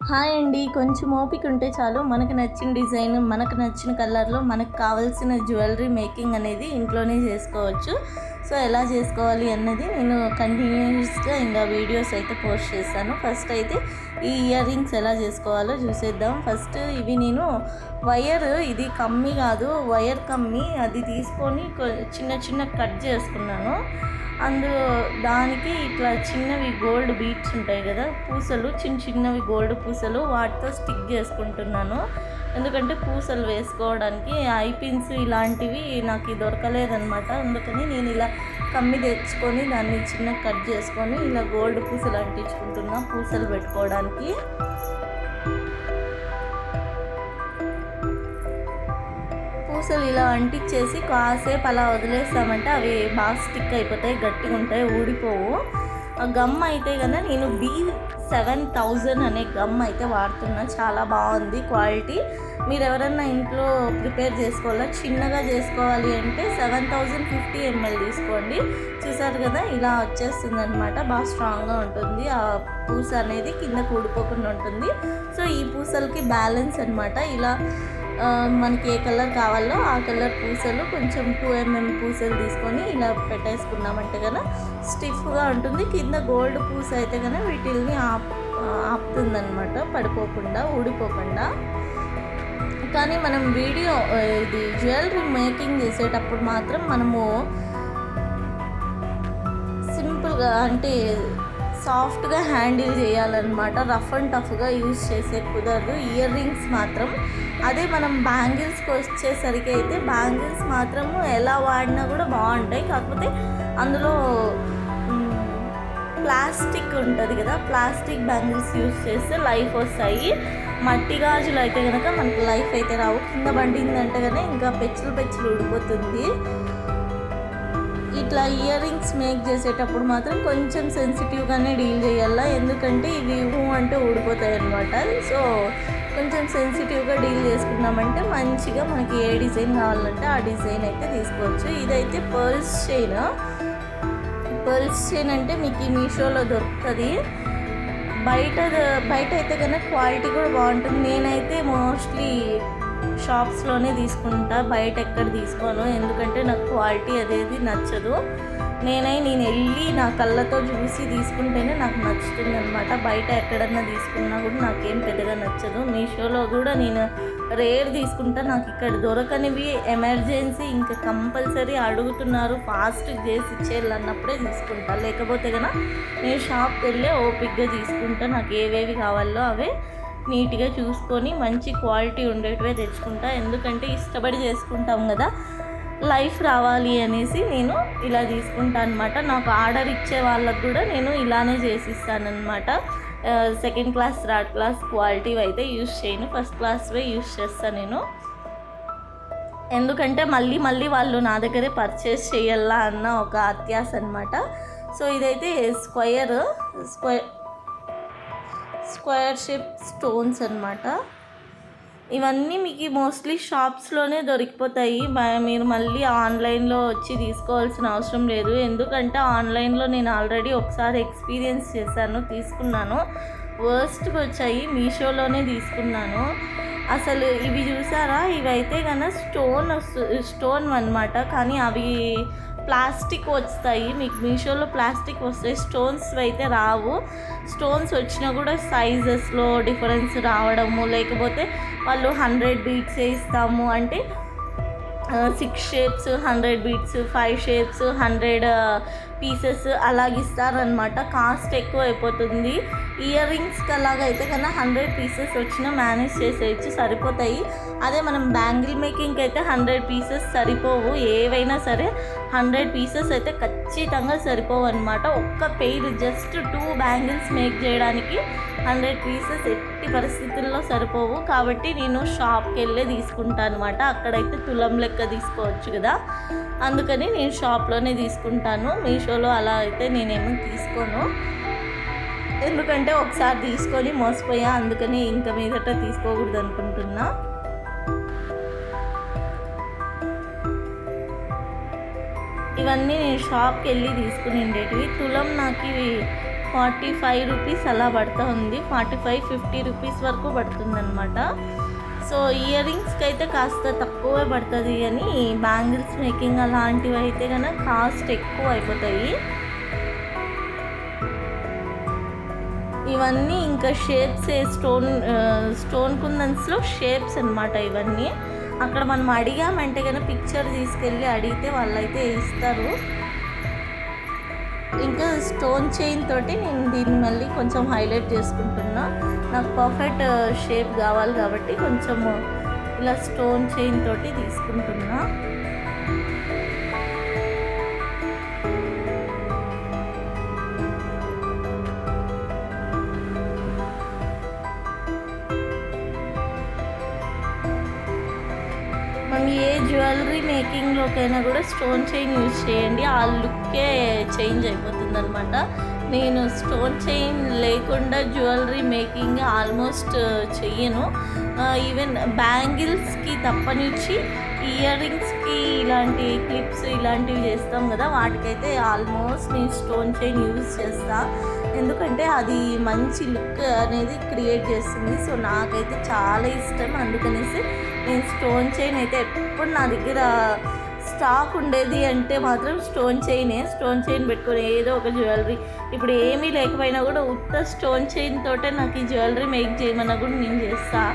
Hi అండి. కొంచెం ఓపిక ఉంటే చాలు. మనకు నచ్చిన డిజైన్ మనకు నచ్చిన కలర్లో మనకు కావాల్సిన జ్యువెలరీ మేకింగ్ అనేది ఇంట్లోనే చేసుకోవచ్చు. సో ఎలా చేసుకోవాలి అన్నది నేను కంటిన్యూస్గా ఇంకా వీడియోస్ అయితే పోస్ట్ చేస్తాను ఫస్ట్ అయితే ఈ ఇయర్ రింగ్స్ ఎలా చేసుకోవాలో చూసేద్దాం. ఫస్ట్ ఇవి నేను వైర్ ఇది కమ్మి కాదు వైర్ కమ్మి అది తీసుకొని చిన్న చిన్న కట్ చేసుకున్నాను. అందులో దానికి ఇట్లా చిన్నవి గోల్డ్ బీట్స్ ఉంటాయి కదా పూసలు చిన్న చిన్నవి గోల్డ్ పూసలు వాటితో స్టిక్ చేసుకుంటున్నాను. ఎందుకంటే పూసలు వేసుకోవడానికి ఐపిన్స్ ఇలాంటివి నాకు దొరకలేదనమాట అందుకని నేను ఇలా కమ్మి తెచ్చుకొని దాన్ని చిన్న కట్ చేసుకొని ఇలా గోల్డ్ పూసలు అంటించుకుంటున్నా పూసలు పెట్టుకోవడానికి. పూసలు ఇలా అంటించేసి కాసేపు అలా వదిలేస్తామంటే అవి బాగా స్టిక్ అయిపోతాయి గట్టిగా ఉంటాయి ఊడిపోవు. ఆ గమ్ అయితే కదా నేను బీ సెవెన్ థౌజండ్ అనే గమ్ అయితే వాడుతున్నా. చాలా బాగుంది క్వాలిటీ. మీరు ఎవరన్నా ఇంట్లో ప్రిపేర్ చేసుకోవాలా? చిన్నగా చేసుకోవాలి అంటే సెవెన్ థౌజండ్ ఫిఫ్టీ ఎంఎల్ తీసుకోండి. చూసారు కదా ఇలా వచ్చేస్తుంది అనమాట బాగా స్ట్రాంగ్గా ఉంటుంది. ఆ పూస అనేది కింద కూడిపోకుండా ఉంటుంది. సో ఈ పూసలకి బ్యాలెన్స్ అనమాట ఇలా మనకి ఏ కలర్ కావాలో ఆ కలర్ పూసలు కొంచెం టూ ఎంఎం పూసలు తీసుకొని ఇలా పెట్టేసుకున్నామంటే కదా స్టిఫ్గా ఉంటుంది. కింద గోల్డ్ పూస అయితే కనుక వీటిల్ని ఆప్ ఆపుతుందనమాట పడిపోకుండా ఊడిపోకుండా. కానీ మనం వీడియో ఇది జ్యువెలరీ మేకింగ్ చేసేటప్పుడు మాత్రం మనము సింపుల్గా అంటే సాఫ్ట్గా హ్యాండిల్ చేయాలన్నమాట. రఫ్ అండ్ టఫ్గా యూజ్ చేసే కుదరదు. ఇయర్ రింగ్స్ మాత్రం. అదే మనం బ్యాంగిల్స్కి వచ్చేసరికి అయితే బ్యాంగిల్స్ మాత్రము ఎలా వాడినా కూడా బాగుంటాయి. కాకపోతే అందులో ప్లాస్టిక్ ఉంటుంది కదా. ప్లాస్టిక్ బ్యాంగిల్స్ యూజ్ చేస్తే లైఫ్ వస్తాయి. మట్టి గాజులు అయితే కనుక మనకు లైఫ్ అయితే రావు. కింద పండిందంటే కనుక ఇంకా పెచ్చులు పెచ్చులు ఊడిపోతుంది. ఇట్లా ఇయర్ రింగ్స్ మేక్ చేసేటప్పుడు మాత్రం కొంచెం సెన్సిటివ్గానే డీల్ చేయాలా? ఎందుకంటే ఇవి ఊ అంటే ఊడిపోతాయి అనమాట సో కొంచెం సెన్సిటివ్గా డీల్ చేసుకున్నామంటే మంచిగా మనకి ఏ డిజైన్ కావాలంటే ఆ డిజైన్ అయితే తీసుకోవచ్చు. ఇదైతే పర్ల్స్ చైన్. పర్ల్స్ చైన్ అంటే మీకు ఈ మీషోలో దొరుకుతుంది. బయట బయట అయితే కనుక క్వాలిటీ కూడా బాగుంటుంది. నేనైతే మోస్ట్లీ షాప్స్లోనే తీసుకుంటా బయట ఎక్కడ తీసుకోను. ఎందుకంటే నాకు క్వాలిటీ అనేది నచ్చదు. నేనై నేను వెళ్ళి నా కళ్ళతో చూసి తీసుకుంటేనే నాకు నచ్చుతుంది అనమాట బయట ఎక్కడన్నా తీసుకున్నా కూడా నాకేం పెద్దగా నచ్చదు. మీషోలో కూడా నేను రేర్ తీసుకుంటా. నాకు ఇక్కడ దొరకనివి ఎమర్జెన్సీ ఇంకా కంపల్సరీ అడుగుతున్నారు. ఫాస్ట్ చేసి ఇచ్చేయాలి అన్నప్పుడే తీసుకుంటా. లేకపోతే కనుక నేను షాప్కి వెళ్ళి ఓపిక్గా తీసుకుంటా. నాకు ఏవేవి కావాలో అవే నీట్గా చూసుకొని మంచి క్వాలిటీ ఉండేటివే తెచ్చుకుంటా. ఎందుకంటే ఇష్టపడి చేసుకుంటాం కదా లైఫ్ రావాలి అనేసి నేను ఇలా తీసుకుంటా అనమాట నాకు ఆర్డర్ ఇచ్చే వాళ్ళకు కూడా నేను ఇలానే చేసిస్తానమాట second class third class quality అయితే యూస్ చేయను. ఫస్ట్ క్లాస్వే యూస్ చేస్తాను నేను. ఎందుకంటే మళ్ళీ మళ్ళీ వాళ్ళు నా దగ్గరే పర్చేస్ చేయాలా అన్న ఒక అత్యాస అనమాట సో ఇదైతే square square square shape stones అన్నమాట. ఇవన్నీ మీకు మోస్ట్లీ షాప్స్లోనే దొరికిపోతాయి. మీరు మళ్ళీ ఆన్లైన్లో వచ్చి తీసుకోవాల్సిన అవసరం లేదు. ఎందుకంటే ఆన్లైన్లో నేను ఆల్రెడీ ఒకసారి ఎక్స్పీరియన్స్ చేశాను తీసుకున్నాను. వర్స్ట్కి వచ్చాయి మీషోలోనే తీసుకున్నాను. అసలు ఇవి చూసారా? ఇవైతే కన్నా స్టోన్ వస్తు స్టోన్ అనమాట కానీ అవి ప్లాస్టిక్ వస్తాయి. మీకు మీషోలో ప్లాస్టిక్ వస్తాయి. స్టోన్స్ అయితే రావు. స్టోన్స్ వచ్చినా కూడా సైజెస్లో డిఫరెన్స్ రావడము లేకపోతే వాళ్ళు హండ్రెడ్ బీట్స్ ఇస్తాము అంటే six shapes hundred beads five shapes hundred pieces అలాగ ఇస్తారనమాట కాస్ట్ ఎక్కువ అయిపోతుంది. ఇయర్ రింగ్స్కి అలాగైతే కన్నా హండ్రెడ్ పీసెస్ వచ్చినా మేనేజ్ చేసేయచ్చు సరిపోతాయి. అదే మనం బ్యాంగిల్ మేకింగ్కి అయితే హండ్రెడ్ పీసెస్ సరిపోవు. ఏవైనా సరే హండ్రెడ్ పీసెస్ అయితే ఖచ్చితంగా సరిపోవు అనమాట ఒక్క pair just two bangles make చేయడానికి హండ్రెడ్ పీసెస్ ఎట్టి పరిస్థితుల్లో సరిపోవు. కాబట్టి నేను షాప్కి వెళ్ళే తీసుకుంటాను అనమాట అక్కడైతే తులం లెక్క తీసుకోవచ్చు కదా. అందుకని నేను షాప్లోనే తీసుకుంటాను. మీ మీషోలో అలా అయితే నేనేమో తీసుకోను. ఎందుకంటే ఒకసారి తీసుకొని మోసపోయా అందుకని ఇంకా మీదట తీసుకోకూడదు అనుకుంటున్నా. ఇవన్నీ నేను షాప్కి వెళ్ళి తీసుకుని ఉండేటివి తులం నాకు ఇవి ఫార్టీ ఫైవ్ రూపీస్ అలా పడుతూ ఉంది. ఫార్టీ ఫైవ్ ఫిఫ్టీ రూపీస్ వరకు పడుతుంది అనమాట సో ఇయర్ రింగ్స్కి అయితే కాస్త తక్కువే పడుతుంది కానీ బ్యాంగిల్స్ మేకింగ్ అలాంటివి అయితే కనుక కాస్ట్ ఎక్కువ అయిపోతాయి ఇవన్నీ ఇంకా షేప్స్ స్టోన్ స్టోన్ కుందన్స్లో షేప్స్ అనమాట ఇవన్నీ. అక్కడ మనం అడిగామంటే కనుక పిక్చర్ తీసుకెళ్ళి అడిగితే వాళ్ళైతే ఇస్తారు. ఇంకా స్టోన్ చైన్ తోటి నేను దీన్ని మళ్ళీ కొంచెం హైలైట్ చేసుకుంటున్నా. నాకు పర్ఫెక్ట్ షేప్ uh, కావాలి కాబట్టి కొంచెం uh, ఇలా స్టోన్ చైన్ తోటి తీసుకుంటున్నా. మనం ఏ జ్యువెలరీ మేకింగ్లోకైనా కూడా స్టోన్ చైన్ యూజ్ చేయండి. ఆ లుక్కే చేంజ్ అయిపోతుంది అనమాట నేను స్టోన్ చైన్ లేకుండా జ్యువెలరీ మేకింగ్ ఆల్మోస్ట్ చెయ్యను. ఈవెన్ బ్యాంగిల్స్కి తప్పనిచ్చి ఇయర్ రింగ్స్కి ఇలాంటి క్లిప్స్ ఇలాంటివి చేస్తాం కదా వాటికైతే ఆల్మోస్ట్ నేను స్టోన్ చైన్ యూజ్ చేస్తా. ఎందుకంటే అది మంచి లుక్ అనేది క్రియేట్ చేస్తుంది. సో నాకైతే చాలా ఇష్టం. అందుకనేసి నేను స్టోన్ చైన్ అయితే ఎప్పుడు నా దగ్గర స్టాక్ ఉండేది అంటే మాత్రం స్టోన్ చైనే స్టోన్ చైన్ పెట్టుకుని ఏదో ఒక జ్యువెలరీ. ఇప్పుడు ఏమీ లేకపోయినా కూడా ఉత్త స్టోన్ చైన్ తోటే నాకు ఈ జ్యువెలరీ మేక్ చేయమన్నా కూడా నేను చేస్తా.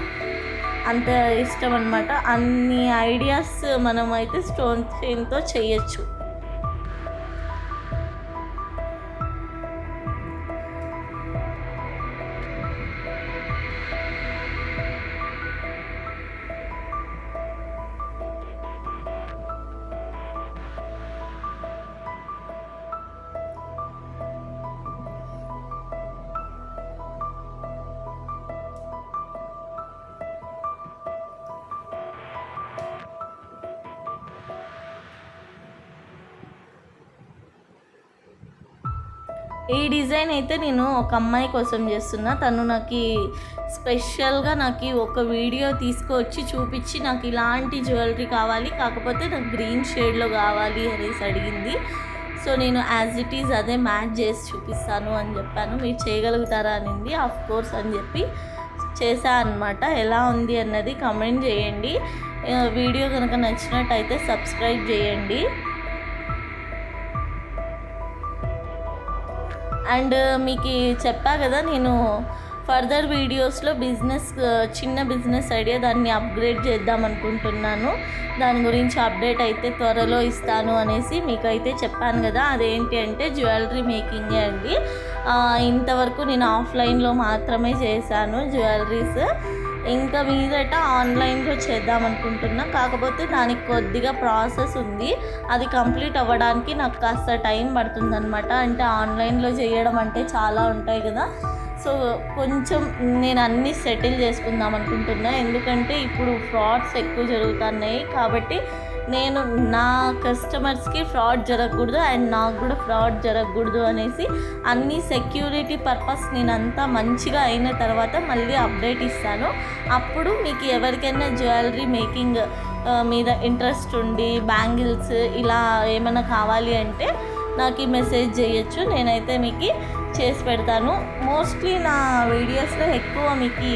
అంత ఇష్టం అనమాట అన్ని ఐడియాస్ మనం అయితే స్టోన్ చైన్తో చేయొచ్చు. ఈ డిజైన్ అయితే నేను ఒక అమ్మాయి కోసం చేస్తున్నా. తను నాకు స్పెషల్గా నాకు ఒక వీడియో తీసుకొచ్చి చూపించి నాకు ఇలాంటి జ్యువెలరీ కావాలి కాకపోతే నాకు గ్రీన్ షేడ్లో కావాలి అనేసి అడిగింది. సో నేను యాజ్ ఇట్ ఈజ్ అదే మ్యాచ్ చేసి చూపిస్తాను అని చెప్పాను. మీరు చేయగలుగుతారా అనింది. ఆఫ్ కోర్స్ అని చెప్పి చేశా అనమాట ఎలా ఉంది అన్నది కమెంట్ చేయండి. వీడియో కనుక నచ్చినట్టయితే సబ్స్క్రైబ్ చేయండి. అండ్ మీకు చెప్పా కదా నేను ఫర్దర్ వీడియోస్లో బిజినెస్ చిన్న బిజినెస్ ఐడియా దాన్ని అప్గ్రేడ్ చేద్దాం అనుకుంటున్నాను. దాని గురించి అప్డేట్ అయితే త్వరలో ఇస్తాను అనేసి మీకు అయితే చెప్పాను కదా అదేంటి అంటే జ్యువెలరీ మేకింగే అండి. ఇంతవరకు నేను ఆఫ్లైన్లో మాత్రమే చేశాను జ్యువెలరీస్. ఇంకా మీదట ఆన్లైన్లో చేద్దాం అనుకుంటున్నా. కాకపోతే దానికి కొద్దిగా ప్రాసెస్ ఉంది. అది కంప్లీట్ అవ్వడానికి నాకు కాస్త టైం పడుతుందనమాట అంటే ఆన్లైన్లో చేయడం అంటే చాలా ఉంటాయి కదా. సో కొంచెం నేను అన్నీ సెటిల్ చేసుకుందాం అనుకుంటున్నా. ఎందుకంటే ఇప్పుడు ఫ్రాడ్స్ ఎక్కువ జరుగుతున్నాయి కాబట్టి నేను నా కస్టమర్స్కి ఫ్రాడ్ జరగకూడదు అండ్ నాకు కూడా ఫ్రాడ్ జరగకూడదు అనేసి అన్ని సెక్యూరిటీ పర్పస్ నేను అంతా మంచిగా అయిన తర్వాత మళ్ళీ అప్డేట్ ఇస్తాను. అప్పుడు మీకు ఎవరికైనా జ్యువెలరీ మేకింగ్ మీద ఇంట్రెస్ట్ ఉండి బ్యాంగిల్స్ ఇలా ఏమైనా కావాలి అంటే నాకు ఈ మెసేజ్ చేయొచ్చు. నేనైతే మీకు చేసి పెడతాను. మోస్ట్లీ నా వీడియోస్లో ఎక్కువ మీకు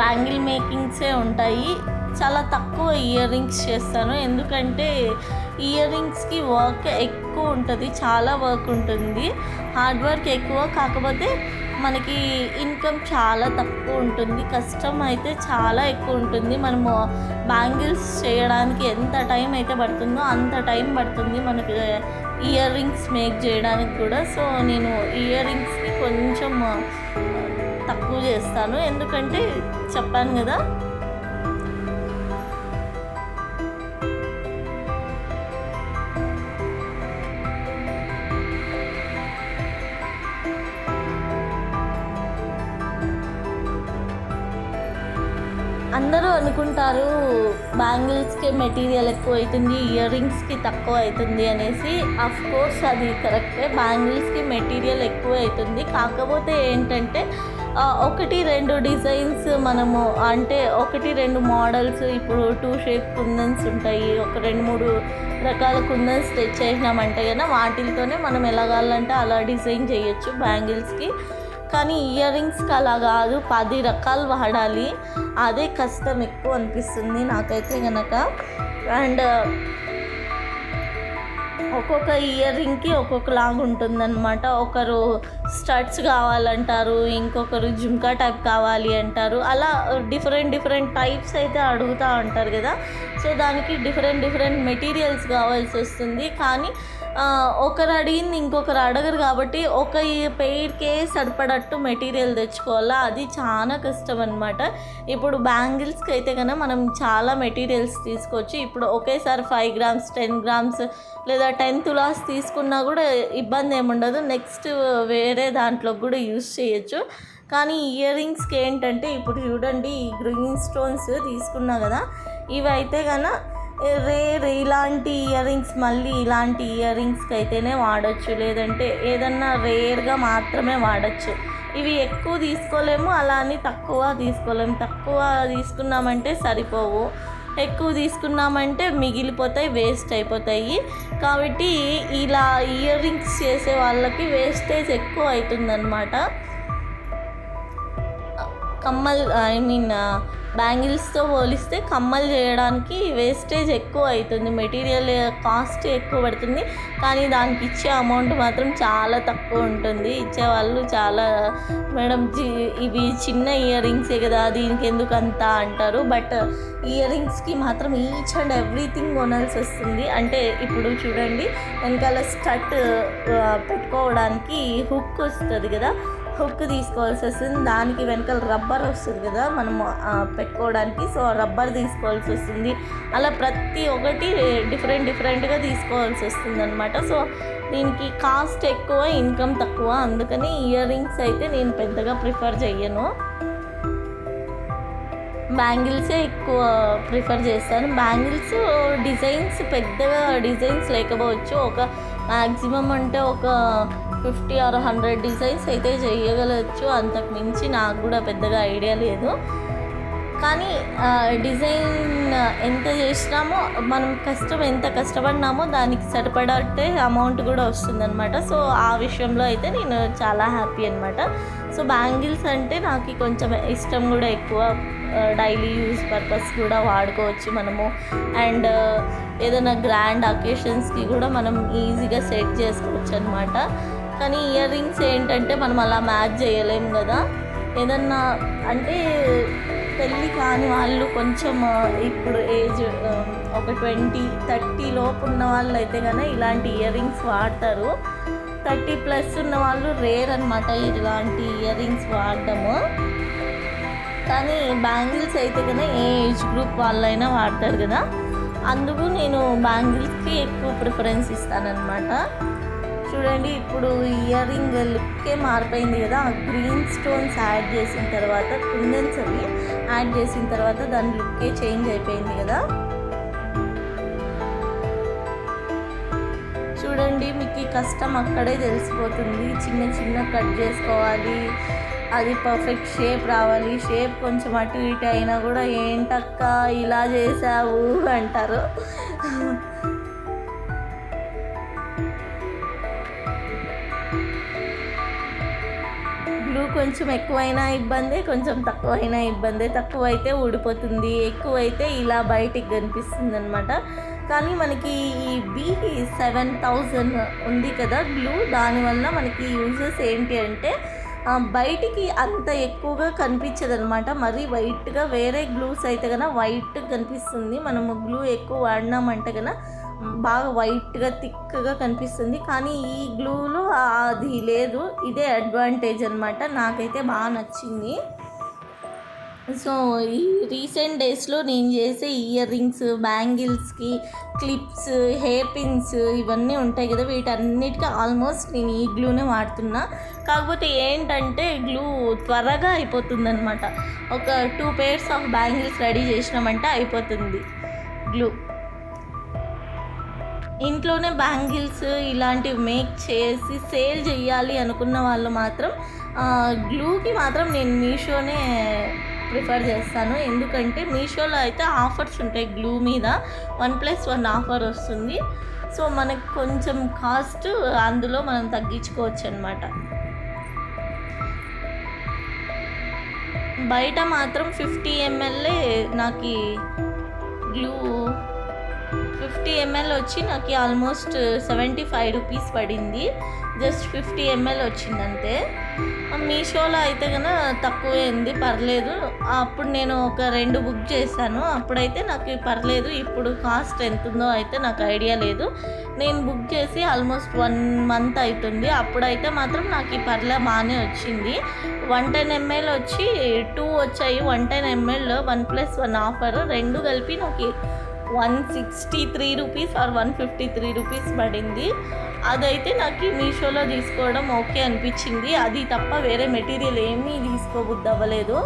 బ్యాంగిల్ మేకింగ్సే ఉంటాయి. చాలా తక్కువ ఇయర్ రింగ్స్ చేస్తాను. ఎందుకంటే ఇయర్ రింగ్స్కి వర్క్ ఎక్కువ ఉంటుంది చాలా వర్క్ ఉంటుంది. హార్డ్ వర్క్ ఎక్కువ కాకపోతే మనకి ఇన్కమ్ చాలా తక్కువ ఉంటుంది. కష్టం అయితే చాలా ఎక్కువ ఉంటుంది. మనము బ్యాంగిల్స్ చేయడానికి ఎంత టైం అయితే పడుతుందో అంత టైం పడుతుంది మనకి ఇయర్ రింగ్స్ మేక్ చేయడానికి కూడా. సో నేను ఇయర్ రింగ్స్కి కొంచెం eh, తక్కువ చేస్తాను. ఎందుకంటే చెప్పాను కదా అందరూ అనుకుంటారు బ్యాంగిల్స్కి మెటీరియల్ ఎక్కువ అవుతుంది ఇయర్ రింగ్స్కి తక్కువ అవుతుంది అనేసి. అఫ్ కోర్స్ అది కరెక్టే బ్యాంగిల్స్కి మెటీరియల్ ఎక్కువ అవుతుంది కాకపోతే ఏంటంటే ఒకటి రెండు డిజైన్స్ మనము అంటే ఒకటి రెండు మోడల్స్ ఇప్పుడు టూ షేప్ కుందన్స్ ఉంటాయి ఒక రెండు మూడు రకాల కుందన్స్ స్టిచ్ చేసినామంటే కదా వాటితోనే మనం ఎలా అలా డిజైన్ చేయొచ్చు బ్యాంగిల్స్కి. కానీ ఇయర్ రింగ్స్కి అలా కాదు. పది రకాలు వాడాలి. అదే కష్టం ఎక్కువ అనిపిస్తుంది నాకైతే కనుక అండ్ ఒక్కొక్క ఇయర్ రింగ్కి ఒక్కొక్క లాగా ఉంటుందన్నమాట. ఒకరు స్టడ్స్ కావాలంటారు ఇంకొకరు జుమ్కా టైప్ కావాలి అంటారు. అలా డిఫరెంట్ డిఫరెంట్ టైప్స్ అయితే అడుగుతూ ఉంటారు కదా. సో దానికి డిఫరెంట్ డిఫరెంట్ మెటీరియల్స్ కావాల్సి వస్తుంది. కానీ ఒకరు అడిగింది ఇంకొకరు అడగరు కాబట్టి ఒక పెయిర్కే సరిపడట్టు మెటీరియల్ తెచ్చుకోవాలా? అది చాలా కష్టం అనమాట ఇప్పుడు బ్యాంగిల్స్కి అయితే కనుక మనం చాలా మెటీరియల్స్ తీసుకోవచ్చు. ఇప్పుడు ఒకేసారి ఫైవ్ గ్రామ్స్ టెన్ గ్రామ్స్ లేదా టెన్ తులాస్ తీసుకున్నా కూడా ఇబ్బంది ఏముండదు నెక్స్ట్ వేరే దాంట్లో కూడా యూస్ చేయొచ్చు. కానీ ఇయర్ రింగ్స్కి ఏంటంటే ఇప్పుడు చూడండి ఈ గ్రీన్ స్టోన్స్ తీసుకున్నా కదా ఇవి అయితే కనుక రేర్ ఇలాంటి ఇయర్ రింగ్స్ మళ్ళీ ఇలాంటి ఇయర్ రింగ్స్కి అయితేనే వాడచ్చు. లేదంటే ఏదన్నా రేర్గా మాత్రమే వాడచ్చు. ఇవి ఎక్కువ తీసుకోలేము అలా అని తక్కువ తీసుకోలేము. తక్కువ తీసుకున్నామంటే సరిపోవు. ఎక్కువ తీసుకున్నామంటే మిగిలిపోతాయి వేస్ట్ అయిపోతాయి. కాబట్టి ఇలా ఇయర్ రింగ్స్ చేసే వాళ్ళకి వేస్టేజ్ ఎక్కువ అవుతుందన్నమాట కమ్మల్ ఐ మీన్ బ్యాంగిల్స్తో పోలిస్తే కమ్మలు చేయడానికి వేస్టేజ్ ఎక్కువ అవుతుంది. మెటీరియల్ కాస్ట్ ఎక్కువ పడుతుంది. కానీ దానికి ఇచ్చే అమౌంట్ మాత్రం చాలా తక్కువ ఉంటుంది. ఇచ్చేవాళ్ళు చాలా మేడం జీ- ఇవి చిన్న ఇయర్ రింగ్సే కదా దీనికి ఎందుకు అంత? అంటారు. బట్ ఇయర్ రింగ్స్కి మాత్రం ఈచ్ అండ్ ఎవ్రీథింగ్ కొనాల్సి వస్తుంది. అంటే ఇప్పుడు చూడండి వెనకాల స్టట్ పెట్టుకోవడానికి హుక్ వస్తుంది కదా. హుక్ తీసుకోవాల్సి వస్తుంది. దానికి వెనకాల రబ్బర్ వస్తుంది కదా మనం పెట్టుకోవడానికి. సో రబ్బర్ తీసుకోవాల్సి వస్తుంది. అలా ప్రతి ఒక్కటి డిఫరెంట్ డిఫరెంట్గా తీసుకోవాల్సి వస్తుంది అనమాట సో దీనికి కాస్ట్ ఎక్కువ ఇన్కమ్ తక్కువ. అందుకని ఇయర్ రింగ్స్ అయితే నేను పెద్దగా ప్రిఫర్ చెయ్యను. బ్యాంగిల్సే ఎక్కువ ప్రిఫర్ చేస్తాను. బ్యాంగిల్స్ డిజైన్స్ పెద్దగా డిజైన్స్ లేకపోవచ్చు. ఒక మ్యాక్సిమం అంటే ఒక ఫిఫ్టీ ఆర్ హండ్రెడ్ డిజైన్స్ అయితే చేయగలచ్చు అంతకు మించి నాకు కూడా పెద్దగా ఐడియా లేదు. కానీ డిజైన్ ఎంత చేసినామో మనం కష్టం ఎంత కష్టపడినామో దానికి సరిపడట్టే అమౌంట్ కూడా వస్తుందన్నమాట. సో ఆ విషయంలో అయితే నేను చాలా హ్యాపీ అనమాట సో బ్యాంగిల్స్ అంటే నాకు కొంచెం ఇష్టం కూడా ఎక్కువ. డైలీ యూజ్ పర్పస్ కూడా వాడుకోవచ్చు మనము. అండ్ ఏదైనా గ్రాండ్ అకేషన్స్కి కూడా మనం ఈజీగా సెట్ చేసుకోవచ్చు అనమాట కానీ ఇయర్ రింగ్స్ ఏంటంటే మనం అలా మ్యాచ్ చేయలేము కదా. ఏదన్నా అంటే పెళ్ళి కాని వాళ్ళు కొంచెం ఇప్పుడు ఏజ్ ఒక ట్వంటీ థర్టీ లోపు ఉన్న వాళ్ళు అయితే కనుక ఇలాంటి ఇయర్ రింగ్స్ వాడతారు. థర్టీ ప్లస్ ఉన్న వాళ్ళు రేర్ అనమాట ఇలాంటి ఇయర్ రింగ్స్ వాడటము కానీ బ్యాంగిల్స్ అయితే కనుక ఏ ఏజ్ గ్రూప్ వాళ్ళైనా వాడతారు కదా. అందుకు నేను బ్యాంగిల్స్కి ఎక్కువ ప్రిఫరెన్స్ ఇస్తానన్నమాట. చూడండి ఇప్పుడు ఇయర్ రింగ్ లుక్కే మారిపోయింది కదా. ఆ గ్రీన్ స్టోన్స్ యాడ్ చేసిన తర్వాత కుందన్స్ అవి యాడ్ చేసిన తర్వాత దాని లుక్కే చేంజ్ అయిపోయింది కదా. చూడండి మీకు ఈ కష్టం అక్కడే తెలిసిపోతుంది. చిన్న చిన్న కట్ చేసుకోవాలి. అది పర్ఫెక్ట్ షేప్ రావాలి. షేప్ కొంచెం అటు ఇటు అయినా కూడా ఏంటక్క ఇలా చేసావు అంటారు. గ్లూ కొంచెం ఎక్కువైనా ఇబ్బందే కొంచెం తక్కువైనా ఇబ్బందే. తక్కువ అయితే ఊడిపోతుంది ఎక్కువైతే ఇలా బయటికి కనిపిస్తుంది అనమాట కానీ మనకి ఈ బీ సెవెన్ థౌజండ్ ఉంది కదా గ్లూ దానివల్ల మనకి యూజెస్ ఏంటి అంటే బయటికి అంత ఎక్కువగా కనిపించదు అనమాట మరీ వైట్గా వేరే గ్లూస్ అయితే కనుక వైట్ కనిపిస్తుంది. మనము గ్లూ ఎక్కువ వాడినామంటే కనుక బాగా వైట్గా థిక్గా కనిపిస్తుంది. కానీ ఈ గ్లూలో అది లేదు. ఇదే అడ్వాంటేజ్ అనమాట నాకైతే బాగా నచ్చింది. సో ఈ రీసెంట్ డేస్లో నేను చేసే ఇయర్ రింగ్స్ బ్యాంగిల్స్కి క్లిప్స్ హెయిర్ పిన్స్ ఇవన్నీ ఉంటాయి కదా. వీటన్నిటికీ ఆల్మోస్ట్ నేను ఈ గ్లూనే వాడుతున్నా. కాకపోతే ఏంటంటే గ్లూ త్వరగా అయిపోతుందనమాట ఒక two pairs of bangles ready చేసినామంటే అయిపోతుంది గ్లూ ఇంట్లోనే బ్యాంగిల్స్ ఇలాంటివి మేక్ చేసి సేల్ చేయాలి అనుకున్న వాళ్ళు మాత్రం గ్లూకి మాత్రం నేను మీషోనే ప్రిఫర్ చేస్తాను. ఎందుకంటే మీషోలో అయితే ఆఫర్స్ ఉంటాయి గ్లూ మీద. వన్ ప్లస్ వన్ ఆఫర్ వస్తుంది. సో మనకు కొంచెం కాస్ట్ అందులో మనం తగ్గించుకోవచ్చు అనమాట బయట మాత్రం ఫిఫ్టీ ఎంఎల్ఏ నాకు గ్లూ ఫిఫ్టీ ఎంఎల్ వచ్చి నాకు ఆల్మోస్ట్ సెవెంటీ ఫైవ్ రూపీస్ పడింది. జస్ట్ ఫిఫ్టీ ఎంఎల్ వచ్చిందంతే. మీషోలో అయితే కనుక తక్కువైంది పర్లేదు. అప్పుడు నేను ఒక రెండు బుక్ చేశాను. అప్పుడైతే నాకు పర్లేదు ఇప్పుడు కాస్ట్ ఎంత ఉందో అయితే నాకు ఐడియా లేదు. నేను బుక్ చేసి ఆల్మోస్ట్ వన్ మంత్ అవుతుంది అప్పుడైతే మాత్రం నాకు ఈ పర్లే బాగానే వచ్చింది. వన్ టెన్ ఎంఎల్ వచ్చి టూ వచ్చాయి. One ten ML one plus one offer రెండు కలిపి నాకు one sixty three rupees or one fifty three rupees పడింది. అదైతే నాకు మీషోలో తీసుకోవడం ఓకే అనిపించింది. అది తప్ప వేరే మెటీరియల్ ఏమీ తీసుకోబుద్ది అవ్వలేదు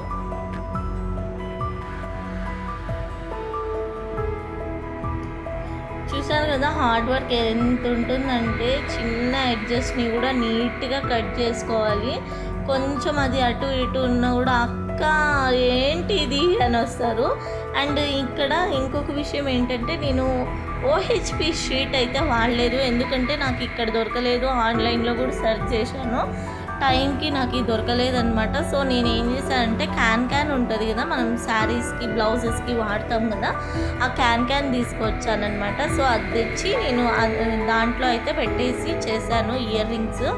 చూసారు కదా హార్డ్ వర్క్ ఎంత ఉంటుందంటే చిన్న అడ్జస్ట్ని కూడా నీట్గా కట్ చేసుకోవాలి. కొంచెం అది అటు ఇటు ఉన్నా కూడా అక్క ఏంటి ఇది? అని వస్తారు. అండ్ ఇక్కడ ఇంకొక విషయం ఏంటంటే నేను ఓహెచ్పి షీట్ అయితే వాడలేదు. ఎందుకంటే నాకు ఇక్కడ దొరకలేదు. ఆన్లైన్లో కూడా సెర్చ్ చేశాను. టైంకి నాకు ఇది దొరకలేదనమాట సో నేను ఏం చేశానంటే క్యాన్ క్యాన్ ఉంటుంది కదా మనం శారీస్కి బ్లౌజెస్కి వాడతాం కదా ఆ క్యాన్ క్యాన్ తీసుకొచ్చానమాట సో అది తెచ్చి నేను దాంట్లో అయితే పెట్టేసి చేశాను ఇయర్ రింగ్స్.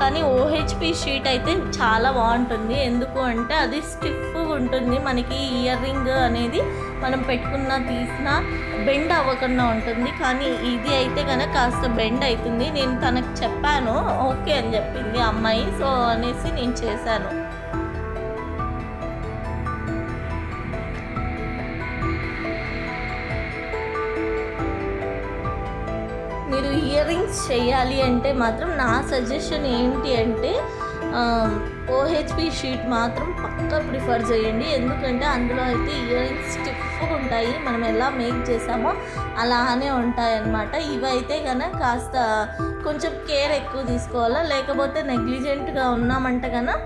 కానీ ఓహెచ్పి షీట్ అయితే చాలా బాగుంటుంది. ఎందుకు అంటే అది స్టిఫ్గా ఉంటుంది. మనకి ఇయర్ రింగ్ అనేది మనం పెట్టుకున్న తీసిన బెండ్ అవ్వకుండా ఉంటుంది. కానీ ఇది అయితే కనుక కాస్త బెండ్ అవుతుంది నేను తనకు చెప్పాను. ఓకే అని చెప్పింది అమ్మాయి. సో అనేసి నేను చేశాను. ఇయర్ రింగ్స్ చేయాలి అంటే మాత్రం నా సజెషన్ ఏంటి అంటే ఓహెచ్పి షీట్ మాత్రం పక్కా ప్రిఫర్ చేయండి. ఎందుకంటే అందులో అయితే ఇయర్ రింగ్స్ ఉంటాయి. మనం ఎలా మేక్ చేసామో అలానే ఉంటాయన్నమాట. ఇవైతే కనుక కాస్త కొంచెం కేర్ ఎక్కువ తీసుకోవాలా? లేకపోతే నెగ్లిజెంట్గా ఉన్నామంటే కనుక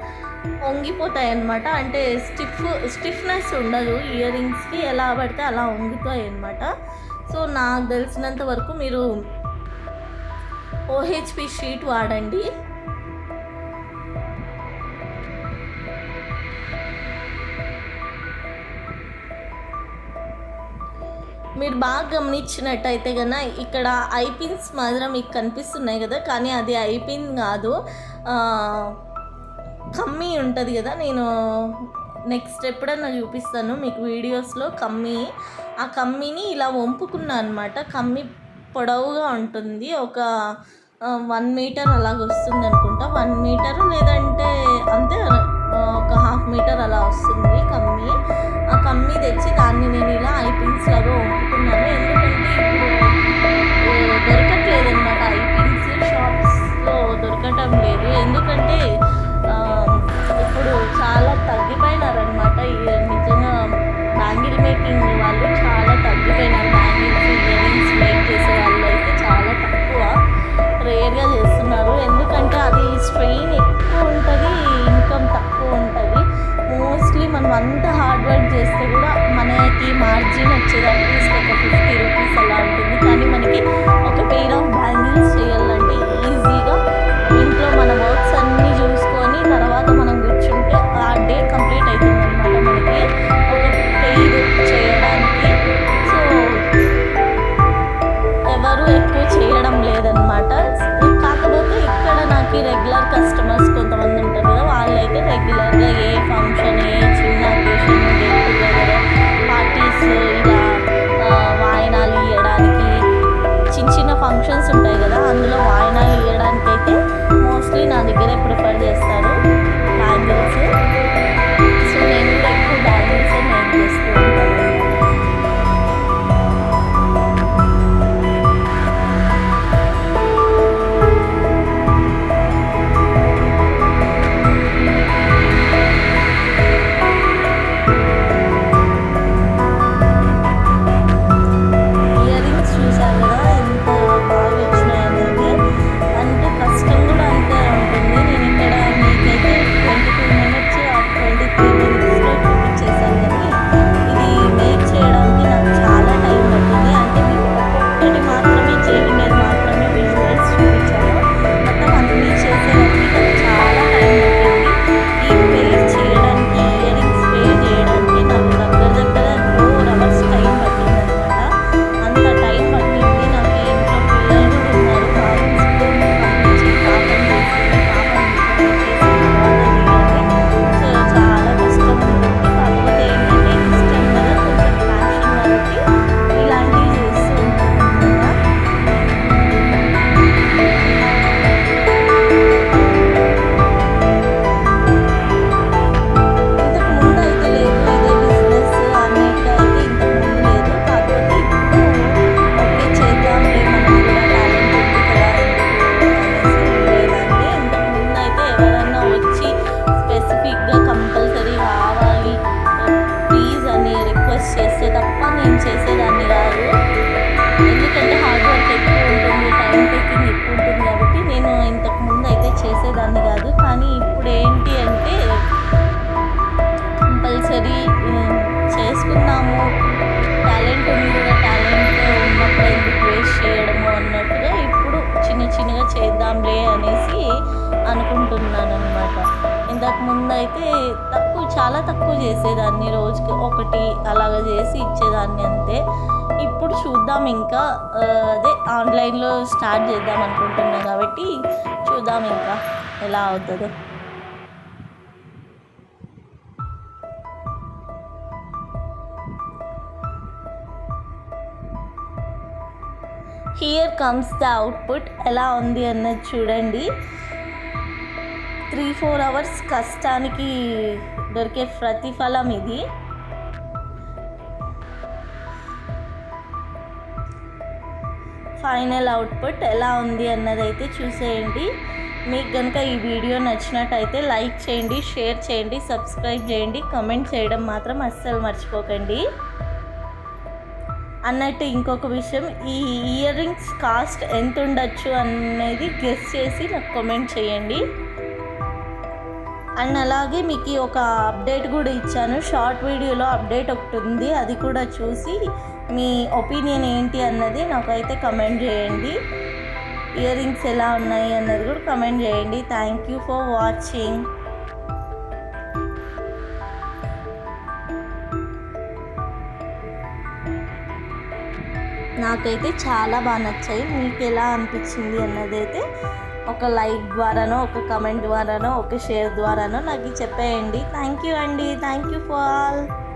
వంగిపోతాయి అన్నమాట అంటే స్టిఫ్ స్టిఫ్నెస్ ఉండదు. ఇయర్ రింగ్స్కి ఎలా పడితే అలా వంగుతాయి అనమాట సో నాకు తెలిసినంత వరకు మీరు ఓహెచ్పి షీట్ వాడండి. మీరు బాగా గమనించినట్టయితే కన్నా ఇక్కడ ఐపిన్స్ మాత్రం మీకు కనిపిస్తున్నాయి కదా కానీ అది ఐపిన్ కాదు. కమ్మీ ఉంటుంది కదా నేను నెక్స్ట్ ఎప్పుడన్నా చూపిస్తాను మీకు వీడియోస్లో కమ్మీ. ఆ కమ్మీని ఇలా వంపుకున్నా అనమాట కమ్మీ పొడవుగా ఉంటుంది. ఒక వన్ మీటర్ అలాగ వస్తుంది అనుకుంటా. వన్ మీటర్ లేదంటే అంతే ఒక హాఫ్ మీటర్ అలా వస్తుంది కమ్మీ. ఆ కమ్మీ తెచ్చి దాన్ని నేను ఇలా ఐపిన్స్ లాగా వంపుకున్నాను ఎందుకంటే ఇప్పుడు దొరకట్లేదు అనమాట ఐపిన్స్ షాప్స్లో దొరకటం లేదు. ఎందుకంటే ఇప్పుడు చాలా మనం అంత హార్డ్ వర్క్ చేస్తే కూడా ముందైతే ముందు అయితే తక్కువ చాలా తక్కువ చేసేదాన్ని. రోజుకి ఒకటి అలాగ చేసి ఇచ్చేదాన్ని అంతే. ఇప్పుడు చూద్దాం ఇంకా అదే ఆన్లైన్లో స్టార్ట్ చేద్దాం అనుకుంటున్నాం కాబట్టి చూద్దాం ఇంకా ఎలా అవుతుందో. హియర్ కమ్స్ ద అవుట్పుట్ ఎలా ఉంది అన్నది చూడండి. త్రీ ఫోర్ అవర్స్ కష్టానికి దొరికే ప్రతిఫలం ఇది. ఫైనల్ అవుట్పుట్ ఎలా ఉంది అన్నదైతే చూసేయండి. మీకు కనుక ఈ వీడియో నచ్చినట్టయితే లైక్ చేయండి షేర్ చేయండి సబ్స్క్రైబ్ చేయండి కమెంట్ చేయడం మాత్రం అస్సలు మర్చిపోకండి. అన్నట్టు ఇంకొక విషయం ఈ ఇయర్ రింగ్స్ కాస్ట్ ఎంత ఉండొచ్చు అనేది గెస్ చేసి నాకు కామెంట్ చేయండి. అండ్ అలాగే మీకు ఒక అప్డేట్ కూడా ఇచ్చాను. షార్ట్ వీడియోలో అప్డేట్ ఒకటి ఉంది. అది కూడా చూసి మీ ఒపీనియన్ ఏంటి అన్నది నాకైతే కమెంట్ చేయండి. ఇయర్ రింగ్స్ ఎలా ఉన్నాయి అన్నది కూడా కమెంట్ చేయండి. Thank you for watching. నాకైతే చాలా బాగా నచ్చాయి. మీకు ఎలా అనిపించింది అన్నది అయితే ఒక లైక్ ద్వారానో ఒక కమెంట్ ద్వారానో ఒక షేర్ ద్వారానో నాకు చెప్పేయండి. థ్యాంక్ యూ అండి. Thank you for all